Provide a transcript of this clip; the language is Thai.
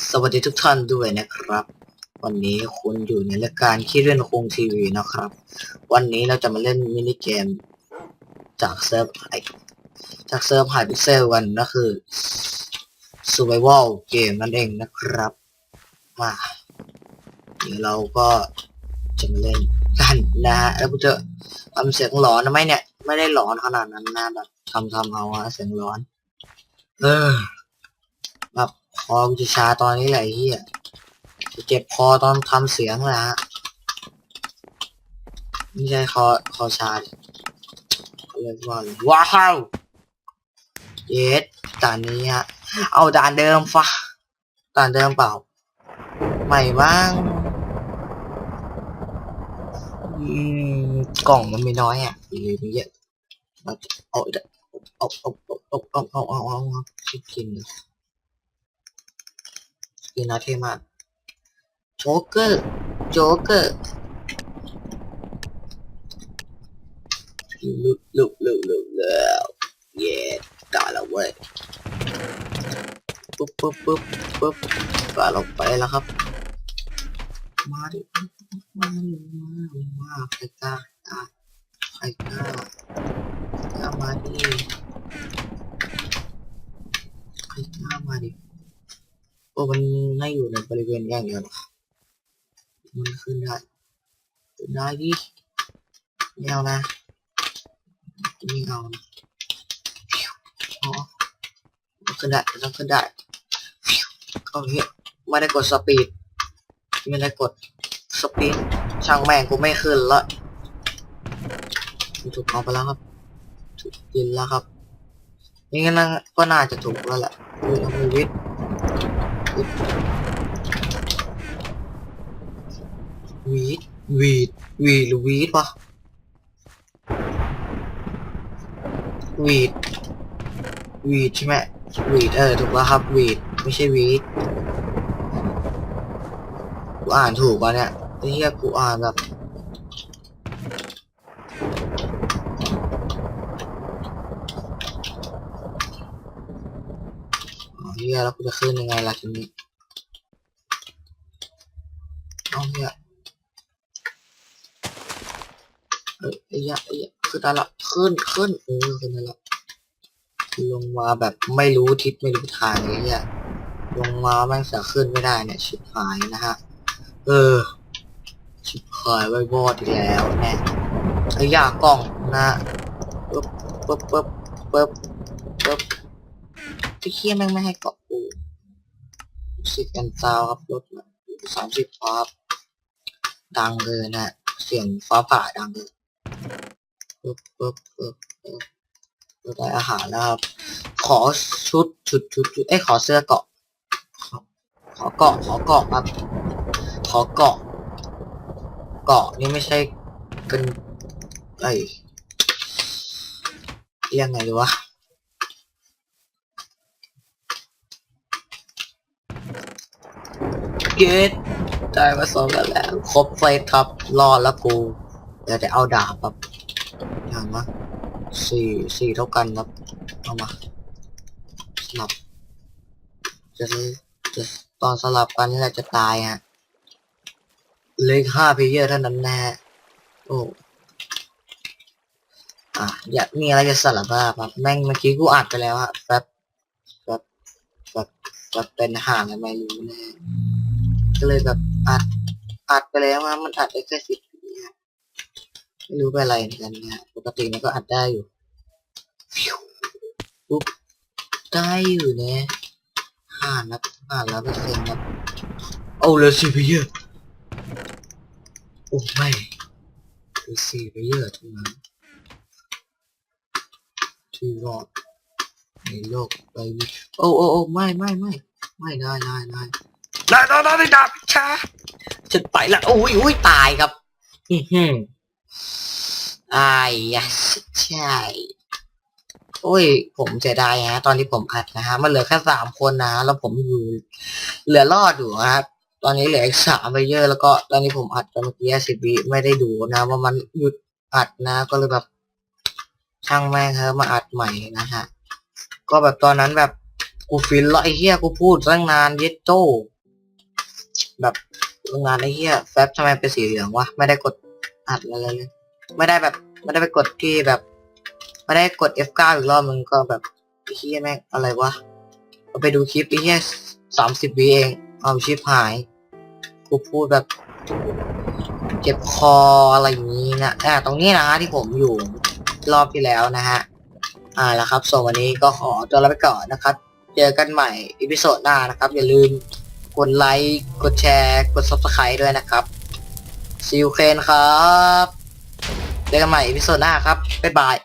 สวัสดีทุกท่านด้วยนะครับ วันนี้คุณอยู่ในรายการคิดเรื่องคงทีวีนะครับ วันนี้เราจะมาเล่นมินิเกม จากเซิร์ฟไอจากเซิร์ฟไฮพิเซลกันก็คือ Survival เกมนั่นเองนะครับ มาเดี๋ยวเราก็จะมาเล่นกันนะฮะแล้วกูจะทำเสียงหลอนนะไหมเนี่ย ไม่ได้หลอนขนาดนั้นนะแบบทำทำเอาอะเสียงหลอน เออ คอกูจะชาตอนนี้แหละเฮียจะเจ็บคอตอนทำเสียงแหละฮะไม่ใช่คอคอชาเขาเรียกว่าว้าวเยสด่านนี้ฮะ เอาด่านเดิมฟะด่านเดิมเปล่า ใหม่บ้างกล่องมันไม่น้อยอะหรือมันเยอะเอาเอาเอาเอาเอาเอาเอาเอาเอาเอาเอาคิดกินเลย กินนะเท่มากโจ๊กเกอร์โจ๊กเกอร์ลุกลุกลุกลุกแล้วเย้ได้แล้วเว้ยปุ๊บปุ๊บปุ๊บปุ๊บก็ลงไปแล้วครับ มาดิมาดิมามาใครกล้าอะใครกล้ากล้ามาดิใครกล้ามาดิ โอ้มันไม่อยู่ในบริเวณอย่างเดียวหรอมันขึ้นได้ขึ้นได้ดิไม่เอานะไม่เอานะอ๋อมันขึ้นได้มันขึ้นได้โอเคไม่ได้กดสปีดไม่ได้กดสปีดช่างแม่งกูไม่ขึ้นละถูกเอาไปแล้วครับถูกกินแล้วครับนี่ก็น่าจะถูกแล้วแหละดูทำมือวิทย์ วีดวีดวีดหรือวีดวะวีดวีดใช่ไหมวีดเออถูกแล้วครับวีดไม่ใช่วีดกูอ่านถูกป่ะเนี่ยไอ้เหี้ยกูอ่านแบบอ๋อ เหี้ยแล้วกูจะขึ้นยังไงล่ะทีนี้เอาเหี้ยเอ้ยไอ้ยะไอ้ยะขึ้นได้ละขึ้นขึ้นเออขึ้นได้ละลงมาแบบไม่รู้ทิศไม่รู้ทางเลยเนี่ยลงมาแม่งเสียขึ้นไม่ได้เนี่ย ชิบหายนะฮะ เออ ชิบหายไว้บอดอีกแล้วแน่ไอ้ยากล้องนะปึ๊บปึ๊บปึ๊บปึ๊บ ที่เคียแม่งไม่ให้เกาะกูสิบกันซาวครับรถสามสิบครับดังเลยนะเสียงฟ้าผ่าดังเลยปึ๊บปึ๊บปึ๊บปึ๊บเราได้อาหารแล้วครับ ขอชุดชุดชุดชุดเอ้ยขอเสื้อเกาะขอขอเกาะ ขอเกาะครับขอเกาะ เกาะนี่ไม่ใช่กันไอ้เรียกไงดีวะ เกตได้มาสองกันแล้ว ครบเฟสครับรอดแล้วกู เดี๋ยวจะเอาดาบครับอย่างวะสี่สี่เท่ากันครับ เอามา สลับ จะจะตอนสลับกันนี่แหละจะตายฮะเลขห้าเพลเยอร์เท่านั้นแน่โอ้อะอยากมีอะไรจะสลับบ้างครับแม่งเมื่อกี้กูอัดไปแล้วอะแป๊บแป๊บแป๊บแป๊บเป็นห่างอะไรไม่รู้แน่ ก็เลยแบบอัดอัดไปแล้วอะมันอัดได้แค่สิบวิอะไม่รู้เป็นอะไรเหมือนกันเนี่ยปกติมันก็อัดได้อยู่ปุ๊บได้อยู่เนี่ยห้านับห้าร้อยเปอร์เซ็นต์นับเอาเลยสิพี่เยอะโอ้ไม่คือสี่ไปเยอะท่านั้นที่รอดในโลกใบนี้โอ้โอ้โอ้ไม่ไม่ไม่ไม่ได้ได้ได้ ได้ได้ได้ได้ดับช้าจะไปละโอ้ยโอ้ยตายครับอือหืออายยะใช่ โอ้ย ผมเสียดายฮะ ตอนที่ผมอัดนะฮะ มันเหลือแค่สามคนนะ แล้วผมอยู่ เหลือรอดอยู่ครับ ตอนนี้เหลืออีกสามไปเยอะ แล้วก็ ตอนนี้ผมอัดไปเมื่อกี้สิบวิไม่ได้ดูนะ ว่ามันหยุดอัดนะ ก็เลยแบบช่างแม่งครับมาอัดใหม่นะฮะ ก็แบบตอนนั้นแบบกูฟินแล้วไอ้เหี้ยกูพูดตั้งนานเย็ดโจ้ แบบโรงงานไอ้เหี้ยแฟบทำไมเป็นสีเหลืองวะไม่ได้กดอัดอะไรเลย ไม่ได้แบบไม่ได้ไปกดที่แบบ ไม่ได้กด F9 อีกรอบมึงก็แบบไอ้เหี้ยแม่งอะไรวะเราไปดูคลิปไอ้เหี้ยสามสิบวิเองเอาชิปหายกูพูดแบบเจ็บคออะไรอย่างนี้นะอ่าตรงนี้นะฮะที่ผมอยู่รอบที่แล้วนะฮะ อ่าแล้วครับส่วนวันนี้ก็ขอตัวลาไปก่อนนะครับ เจอกันใหม่อีพิโซดหน้านะครับ อย่าลืม กดไลค์ กดแชร์ กด subscribe ด้วยนะครับซิลเคนครับ เจอกันใหม่พิโซดหน้าครับ บ๊ายบาย